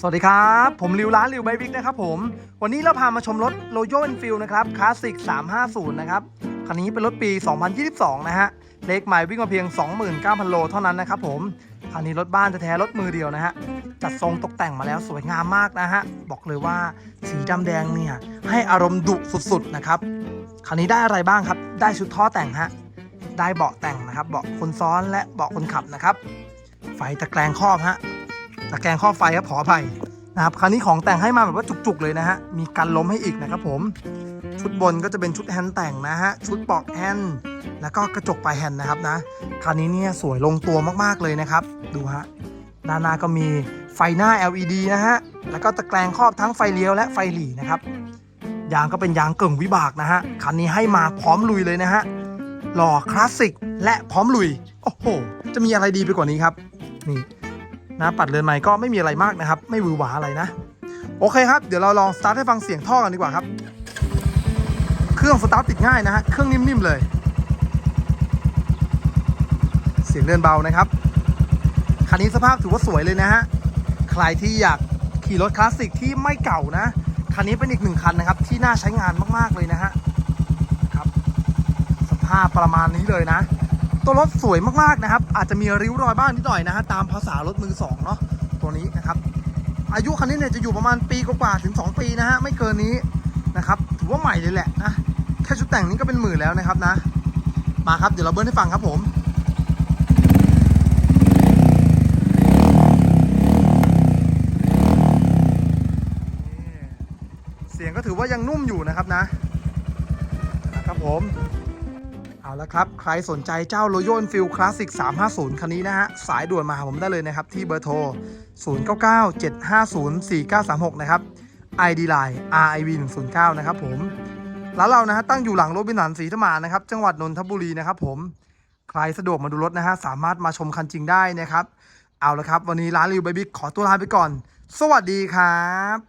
สวัสดีครับ ผมริวร้านริวไบบิกนะครับผม วันนี้เราพามาชมรถ Royal Enfield นะครับคลาสสิก 350 นะครับ คันนี้เป็นรถปี 2022 นะฮะ เลขใหม่วิ่งมาเพียง 29,000 โลเท่านั้นนะครับผม คันนี้รถบ้านแท้ๆรถมือเดียวนะฮะ จัดทรงตกแต่งมาแล้วสวยงามมากนะฮะ บอกเลยว่าสีดำแดงเนี่ย ให้อารมณ์ดุสุดๆนะครับ คันนี้ได้อะไรบ้างครับ ได้ชุดท่อแต่งฮะ ได้เบาะแต่งนะครับ เบาะคนซ้อนและเบาะคนขับนะครับ ไฟตะแกรงครอบฮะ ตะแกรงครอบไฟครับขออภัยนะครับคันนี้ของแต่งให้มาแบบว่าจุกๆเลยนะฮะมีกันล้มให้อีกนะครับผมชุดบนก็จะเป็นชุดแฮนด์แต่งนะฮะชุดปอกแฮนด์แล้วก็กระจกปลายแฮนด์นะครับนะคันนี้เนี่ยสวยลงตัวมากๆเลยนะครับ ดูฮะด้านหน้าก็มีไฟหน้า LED นะฮะแล้วก็ตะแกรงครอบทั้งไฟเลี้ยวและไฟหลีนะครับยางก็เป็นยางเกิ่งวิบากนะฮะคันนี้ให้มาพร้อมลุยเลยนะฮะหล่อคลาสสิกและพร้อมลุย โอ้โห จะมีอะไรดีไปกว่านี้ครับ นี่ นะปัดเรือนใหม่ก็ไม่มีอะไรมากนะครับ ไม่วือหวาอะไรนะ โอเคครับ เดี๋ยวเราลองสตาร์ทให้ฟังเสียงท่อกันดีกว่าครับ เครื่องสตาร์ทติดง่ายนะฮะ เครื่องนิ่มๆเลย เสียงเดินเบานะครับ คันนี้สภาพถือว่าสวยเลยนะฮะ ใครที่อยากขี่รถคลาสสิกที่ไม่เก่านะ คันนี้เป็นอีกหนึ่งคันนะครับ ที่น่าใช้งานมากๆเลยนะฮะครับ สภาพประมาณนี้เลยนะ ตัวรถสวยมากๆนะครับ อาจจะมีริ้วรอยบ้างนิดหน่อยนะฮะตามภาษารถมือสองเนาะตัวนี้นะครับ อายุคันนี้เนี่ยจะอยู่ประมาณปีกว่าๆถึง 2 ปีนะฮะไม่เกินนี้นะครับถือว่าใหม่เลยแหละนะแค่ชุดแต่งนี้ก็เป็นหมื่นแล้วนะครับนะ มาครับเดี๋ยวเราเบิ้ลให้ฟังครับผมเสียงก็ถือว่ายังนุ่มอยู่นะครับนะครับผม เอาละครับ ใครสนใจเจ้า Royal Enfield Classic 350 คันนี้นะฮะ สายด่วนมาหาผมได้เลยนะครับ ที่เบอร์โทร 0997504936 นะครับ ID Line RIV 109นะครับผมร้านเรานะฮะตั้งอยู่หลังโรบินสันศรีธรรมานะครับ จังหวัดนนทบุรีนะครับผมใครสะดวกมาดูรถนะฮะ สามารถมาชมคันจริงได้นะครับ เอาละครับ วันนี้ร้านรีวิวไบบิ๊กขอตัวลาไปก่อน สวัสดีครับ